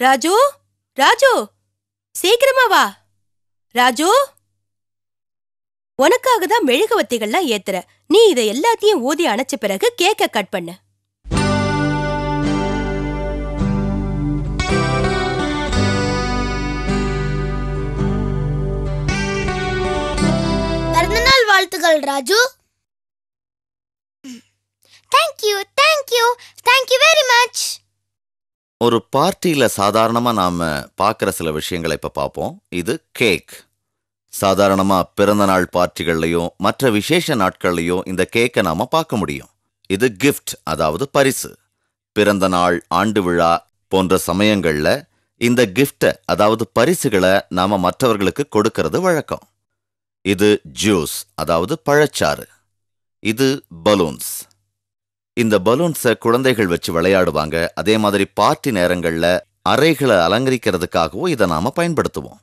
ராஜு? ராஜு? சீக்கிரமா வா. ராஜு? உனக்காக தான் மெழுகுவத்திகள்லாம் ஏத்துற. நீ இதை எல்லாத்தையும் ஊதி அணைச்ச பிறகு கேக்க கட் பண்ணு. பிறந்தநாள் வாழ்த்துக்கள் Raju. Thank you thank you thank you very much ஒரு பார்ட்டியில சாதாரணமா நாம பார்க்குற சில விஷயங்களை இப்போ பார்ப்போம். இது கேக் சாதாரணமா பிறந்த நாள் பார்ட்டிகள்லையும் மற்ற விசேஷ நாட்கள்லையும் இந்த கேக்கை நாம பார்க்க முடியும். இது கிஃப்ட் அதாவது பரிசு. பிறந்த நாள் ஆண்டு விழா போன்ற சமயங்கள்ல இந்த கிஃப்டை அதாவது பரிசுகளை நாம மற்றவர்களுக்கு கொடுக்கறது வழக்கம். இது ஜூஸ் அதாவது பழச்சாறு. இது பலூன்ஸ் இந்த பலூன்ஸை குழந்தைகள் வச்சு விளையாடுவாங்க. அதே மாதிரி பார்ட்டி நேரங்கள்ல அறைகளை அலங்கரிக்கிறதுக்காகவும் இதை நாம பயன்படுத்துவோம்.